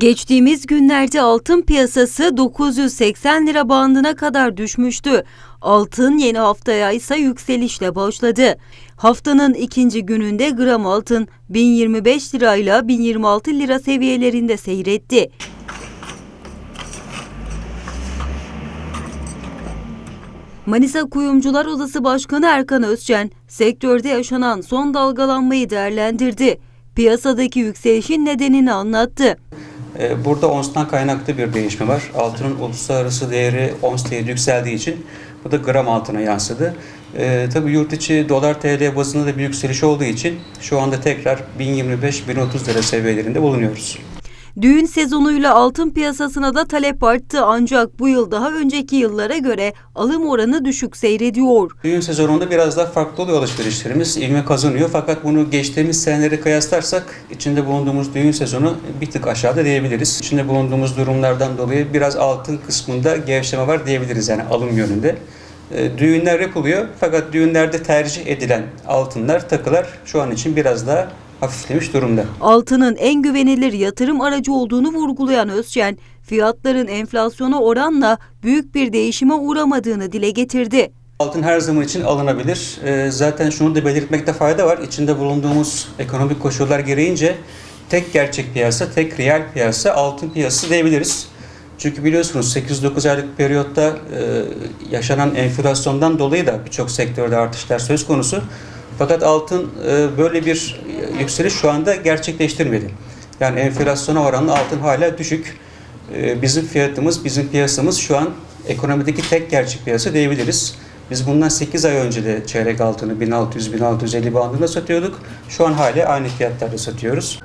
Geçtiğimiz günlerde altın piyasası 980 lira bandına kadar düşmüştü. Altın yeni haftaya ise yükselişle başladı. Haftanın ikinci gününde gram altın 1025 lirayla 1026 lira seviyelerinde seyretti. Manisa Kuyumcular Odası Başkanı Erkan Özçen, sektörde yaşanan son dalgalanmayı değerlendirdi. Piyasadaki yükselişin nedenini anlattı. Ee, Burada onstan kaynaklı bir değişme var. Altının uluslararası değeri ons değeri yükseldiği için bu da gram altına yansıdı. Ee, tabii yurt içi dolar TL bazında da bir yükseliş olduğu için şu anda tekrar 1025-1030 lira seviyelerinde bulunuyoruz. Düğün sezonuyla altın piyasasına da talep arttı ancak bu yıl daha önceki yıllara göre alım oranı düşük seyrediyor. Düğün sezonunda biraz daha farklı oluyor alışverişlerimiz. İvme kazanıyor fakat bunu geçtiğimiz seneleri kıyaslarsak içinde bulunduğumuz düğün sezonu bir tık aşağıda diyebiliriz. İçinde bulunduğumuz durumlardan dolayı biraz altın kısmında gevşeme var diyebiliriz yani alım yönünde. Ee, Düğünler yapılıyor fakat düğünlerde tercih edilen altınlar, takılar şu an için biraz daha hafiflemiş durumda. Altının en güvenilir yatırım aracı olduğunu vurgulayan Özçen, fiyatların enflasyona oranla büyük bir değişime uğramadığını dile getirdi. Altın her zaman için alınabilir. Ee, Zaten şunu da belirtmekte fayda var. İçinde bulunduğumuz ekonomik koşullar gereğince tek gerçek piyasa, tek reel piyasa altın piyasası diyebiliriz. Çünkü biliyorsunuz 8-9 aylık periyotta e, yaşanan enflasyondan dolayı da birçok sektörde artışlar söz konusu. Fakat altın e, böyle bir yükseliş şu anda gerçekleştirmedi. Yani enflasyona oranla altın hala düşük. E, Bizim fiyatımız, bizim piyasamız şu an ekonomideki tek gerçek piyasa diyebiliriz. Biz bundan 8 ay önce de çeyrek altını 1600-1650 bandında satıyorduk. Şu an hala aynı fiyatlarda satıyoruz.